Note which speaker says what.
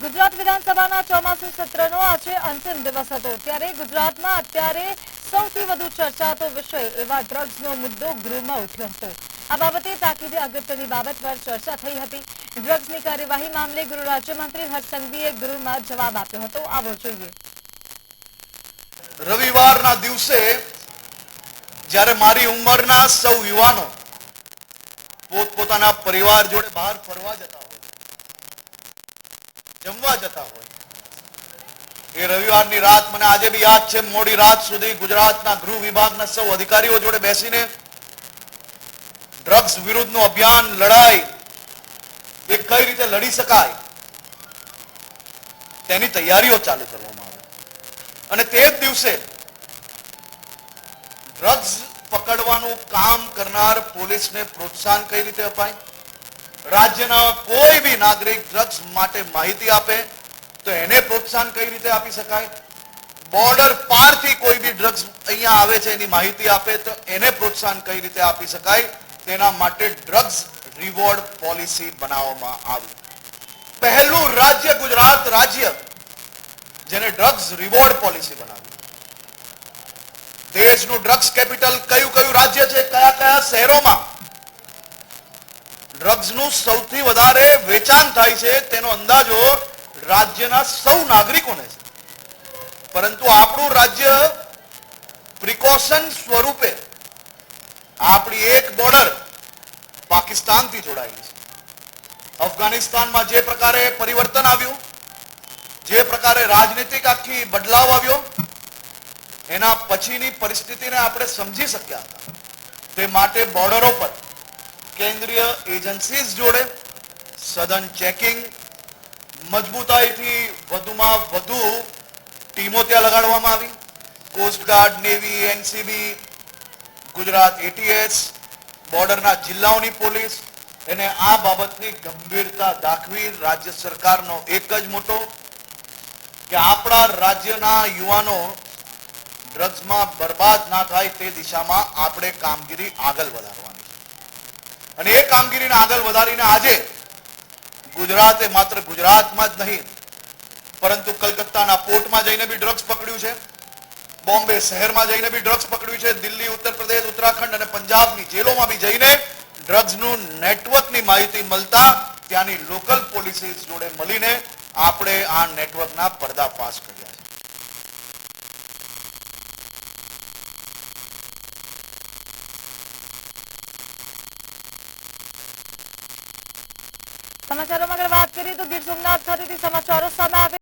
Speaker 1: ગુજરાત વિધાનસભાના ચોમાસુ સત્રનો આજે અંતિમ દિવસ હતો. ત્યારે ગુજરાતમાં અત્યારે સૌથી વધુ ચર્ચાતો વિષય એવા ડ્રગ્સનો મુદ્દો ગૃહમાં ઉઠ્યો હતો. આ બાબતે તાકીદે અગત્યની બાબત પર ચર્ચા થઈ હતી. ડ્રગ્સની કાર્યવાહી મામલે ગૃહ રાજ્યમંત્રી હર્ષ ગૃહમાં જવાબ આપ્યો હતો. આવો જોઈએ.
Speaker 2: રવિવારના દિવસે જ્યારે મારી ઉંમરના સૌ યુવાનો પોતપોતાના પરિવાર જોડે બહાર ફરવા જતા જમવા જતા હોય. એ રવિવારની રાત મને આજે બી યાદ છે, મોડી રાત સુધી ગુજરાતના ગૃહ વિભાગના સૌ અધિકારીઓ જોડે બેસીને ડ્રગ્સ વિરુદ્ધનું અભિયાન લડાઈ એ કઈ રીતે લડી શકાય, તેની તૈયારીઓ ચાલુ કરવામાં આવે. અને તે જ દિવસે ડ્રગ્સ પકડવાનું કામ કરનાર પોલીસને પ્રોત્સાહન કઈ રીતે અપાય? રાજ્યના કોઈ બી નાગરિક ડ્રગ્સ માટે માહિતી આપે, તો એને પ્રોત્સાહન કઈ રીતે આપી શકાય? બોર્ડર પારથી કોઈ બી ડ્રગ્સ અહીંયા આવે છે એની માહિતી આપે, તો એને પ્રોત્સાહન કઈ રીતે આપી શકાય? તેના માટે ડ્રગ્સ રિવોર્ડ પોલિસી બનાવવામાં આવી. પહેલું રાજ્ય ગુજરાત રાજ્ય, જેને ડ્રગ્સ રિવોર્ડ પોલિસી બનાવી. દેશનું ડ્રગ્સ કેપિટલ કયું કયું રાજ્ય છે? કયા કયા શહેરોમાં? ડ્રગ્સનું સૌથી વધારે વેચાણ થાય છે, તેનો અંદાજો રાજ્યના સૌ નાગરિકોને છે. પરંતુ આપણું રાજ્ય પ્રિકોશન સ્વરૂપે આપણી એક બોર્ડર પાકિસ્તાનથી જોડાયેલી છે. અફઘાનિસ્તાનમાં જે પ્રકારે પરિવર્તન આવ્યું, જે પ્રકારે રાજનીતિક આખી બદલાવ આવ્યો, એના પછીની પરિસ્થિતિને આપણે સમજી શક્યા હતા. તે માટે બોર્ડરો પર કેન્દ્રીય એજન્સીઝ જોડે સઘન ચેકિંગ, મજબૂતાઈથી વધુમાં વધુ ટીમો ત્યાં લગાડવામાં આવી. Coast guard navy, NCB, Gujarat ATS, બોર્ડરના જિલ્લાઓની પોલીસ એને આ બાબતની ગંભીરતા દાખવી રાજ્ય સરકારનો એક જ મોટો કે આપણા રાજ્યના યુવાનો ડ્રગ્સમાં બરબાદ ના થાય તે દિશામાં આપણે કામગીરી આગળ વધારવાની. અને એ કામગીરીને આગળ વધારીને આજે ગુજરાતે માત્ર ગુજરાતમાં જ નહીં, પરંતુ કલકત્તાના પોર્ટમાં જઈને બી ડ્રગ્સ પકડ્યું છે, બોમ્બે શહેરમાં જઈને બી ડ્રગ્સ પકડ્યું છે, દિલ્હી, ઉત્તર પ્રદેશ, ઉત્તરાખંડ અને પંજાબની જેલોમાં બી જઈને ડ્રગ્સનું નેટવર્કની માહિતી મળતા ત્યાંની લોકલ પોલીસીસ જોડે મળીને આપણે આ નેટવર્કના પર્દાફાશ કર્યા છે.
Speaker 1: સમાચારોમાં વાત કરીએ તો ગીર સોમનાથ ખાતેથી સમાચારો સામે આવે